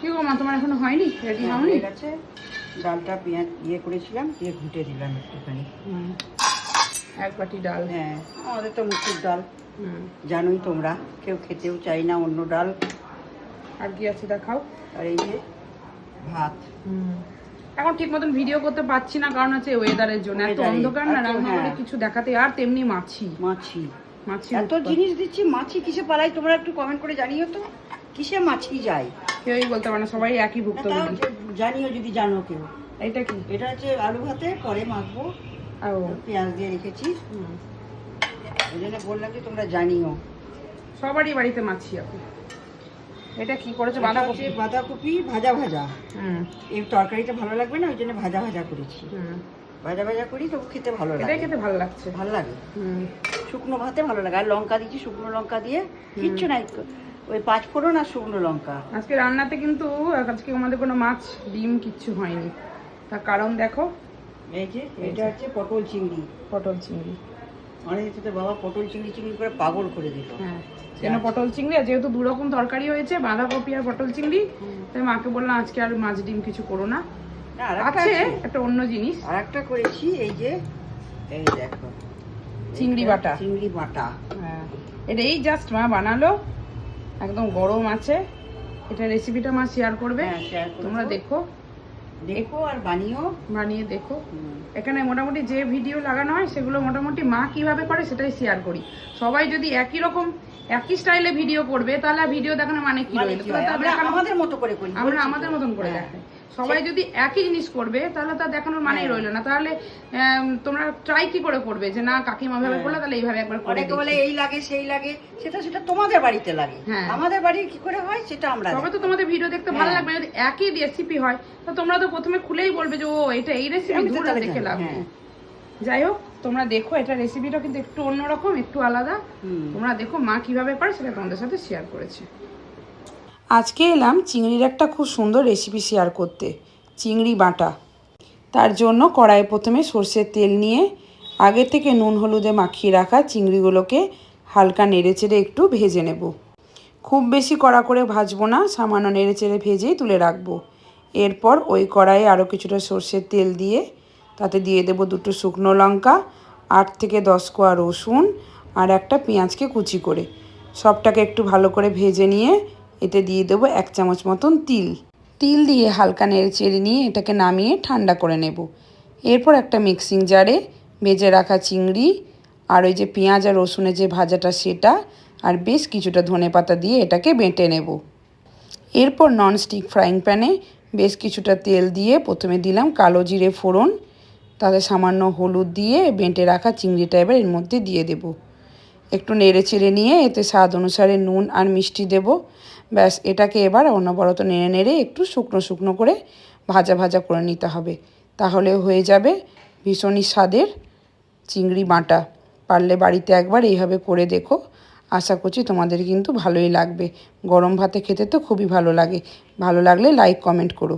কি গো মা তোমার এখনও হয়নি? রেডি হয়নি হয়ে গেছে। ডালটা পেঁয়াজ ইয়ে করেছিলাম দিয়ে ঘুটে দিলাম একটুখানি। এক বাটি ডাল। হ্যাঁ আমাদের তো মুসুর ডাল। জানোই তোমরা কেউ খেতেও চাই না অন্য ডাল। আর কি আছে দেখাও। আর এই যে ভাত। এখন ঠিক মতন ভিডিও করতে পারছি না কারণ হচ্ছে ওয়েদারের জন্য। এত অন্ধকার না রান্নাঘরে হ্যাঁ। কিছু দেখাতে আর তেমনি মাছি। মাছি। মাছি এত জিনিস দিচ্ছি মাছি কিসে পালাই তোমরা একটু কমেন্ট করে জানিও তো। কিসে মাছি যায়? কেউই বলতে পারে না সবাই একই ভুক্তভোগী জানিও যদি জানো কেউ। এটা কি? এটা হচ্ছে আলু ভাতে পরে মাখবো। আর পেঁয়াজ দিয়ে রেখেছি। ওই জন্য বললাম যে তোমরা জানিও। সবারই বাড়িতে মাছি এখন এটা কি করেছে? বাঁধাকপি? বাঁধাকপি ভাজা ভাজা। হুম। এই তরকারিটা ভালো লাগবে না ওই জন্য ভাজা ভাজা করেছি। হুম। ভাজা ভাজা করি তবু খেতে ভালো লাগে। খেতে ভালো লাগছে। ভালো লাগে। হুম। শুকনো ভাতে ভালো লাগে। আর লঙ্কা দিচ্ছি শুকনো লঙ্কা দিয়ে। কিচ্ছু নাই। ওই পাঁচ ফোড়ন আর শুকনো লঙ্কা। আজকে রান্নাতে কিন্তু আজকে আমাদের কোনো মাছ ডিম কিচ্ছু হয়নি। তার কারণ দেখো এই যে এটা হচ্ছে পটল চিংড়ি। পটল চিংড়ি। অনেক তো বাবা পটল চিংড়ি চিংড়ি করে পাগল করে দিল। হ্যাঁ কেন পটল চিংড়ি? আর যেহেতু দু রকম তরকারি হয়েছে বাঁধাকপি আর পটল চিংড়ি তাই মাকে বললাম আজকে আর মাছ ডিম কিছু করো না। আছে একটা অন্য জিনিস। আর একটা করেছি এই যে এই দেখো। চিংড়ি বাটা। চিংড়ি বাটা। হ্যাঁ। এটা এই জাস্ট মা বানালো। একদম গরম আছে। এটা রেসিপিটা মা শেয়ার করবে। হ্যাঁ। তোমরা দেখো। দেখো আর বানিও। বানিয়ে দেখো। এখানে মোটামুটি যে ভিডিও লাগানো হয় সেগুলো মোটামুটি মা কীভাবে করে সেটাই শেয়ার করি। সবাই যদি একই রকম একই স্টাইলে ভিডিও করবে তাহলে ভিডিও দেখানো মানে কি মানে রইল আমাদের মতো করে আমরা আমাদের মতন করে হ্যাঁ। দেখাই। সবাই যদি একই জিনিস করবে তাহলে তার দেখানোর মানেই হ্যাঁ। রইল না তাহলে তোমরা ট্রাই কি করে করবে যে না কাকিমা ভাবে হ্যাঁ। করলে তাহলে এইভাবে একবার করে অনেকে বলে এই লাগে সেই লাগে সেটা সেটা তোমাদের বাড়িতে লাগে হ্যাঁ। আমাদের বাড়ি কি করে হয় সেটা আমরা তবে তো তোমাদের ভিডিও দেখতে ভালো। লাগবে যদি একই রেসিপি হয় তো তোমরা তো প্রথমে খুলেই বলবে যে ও এটা এই রেসিপি তো দূরে দেখে লাভ। যাই হোক তোমরা দেখো এটা রেসিপিটা কিন্তু একটু অন্যরকম একটু আলাদা। তোমরা দেখো মা কীভাবে করে সেটা তোমাদের সাথে শেয়ার করেছে আজকে এলাম চিংড়ির একটা খুব সুন্দর রেসিপি শেয়ার করতে, চিংড়ি বাটা। তার জন্য কড়াই প্রথমে সর্ষের তেল নিয়ে, আগে থেকে নুন হলুদে মাখিয়ে রাখা চিংড়িগুলোকে হালকা নেড়েচেড়ে একটু ভেজে নেব। খুব বেশি কড়া করে ভাজবো না, সামান্য নেড়েচেড়ে ভেজেই তুলে রাখব। এরপর ওই কড়াইয়ে আরও কিছুটা সর্ষের তেল দিয়ে, তাতে দিয়ে দেবো দুটো শুকনো লঙ্কা, আট থেকে দশ কোয়া রসুন আর একটা পেঁয়াজকে কুচি করে। সবটাকে একটু ভালো করে ভেজে নিয়ে এতে দিয়ে দেবো এক চামচ মতন তিল। তিল দিয়ে হালকা নেড়ে চেড়ে নিয়ে এটাকে নামিয়ে ঠান্ডা করে নেব। এরপর একটা মিক্সিং জারে ভেজে রাখা চিংড়ি আর ওই যে পেঁয়াজ আর রসুনের যে ভাজাটা সেটা আর বেশ কিছুটা ধনে পাতা দিয়ে এটাকে বেঁটে নেব। এরপর ননস্টিক ফ্রাইং প্যানে বেশ কিছুটা তেল দিয়ে প্রথমে দিলাম কালো জিরে ফোড়ন, তাতে সামান্য হলুদ দিয়ে বেঁটে রাখা চিংড়িটা এবার এর মধ্যে দিয়ে দেব। একটু নেড়ে চেড়ে নিয়ে এতে স্বাদ অনুসারে নুন আর মিষ্টি দেব। ব্যাস, এটাকে এবার অনবরত নেড়ে নেড়ে একটু শুকনো শুকনো করে ভাজা ভাজা করে নিতে হবে। তাহলে হয়ে যাবে ভীষণই স্বাদের চিংড়ি বাটা। পারলে বাড়িতে একবার এইভাবে করে দেখো। আশা করছি তোমাদের কিন্তু ভালোই লাগবে। গরম ভাতে খেতে তো খুবই ভালো লাগে। ভালো লাগলে লাইক কমেন্ট করো।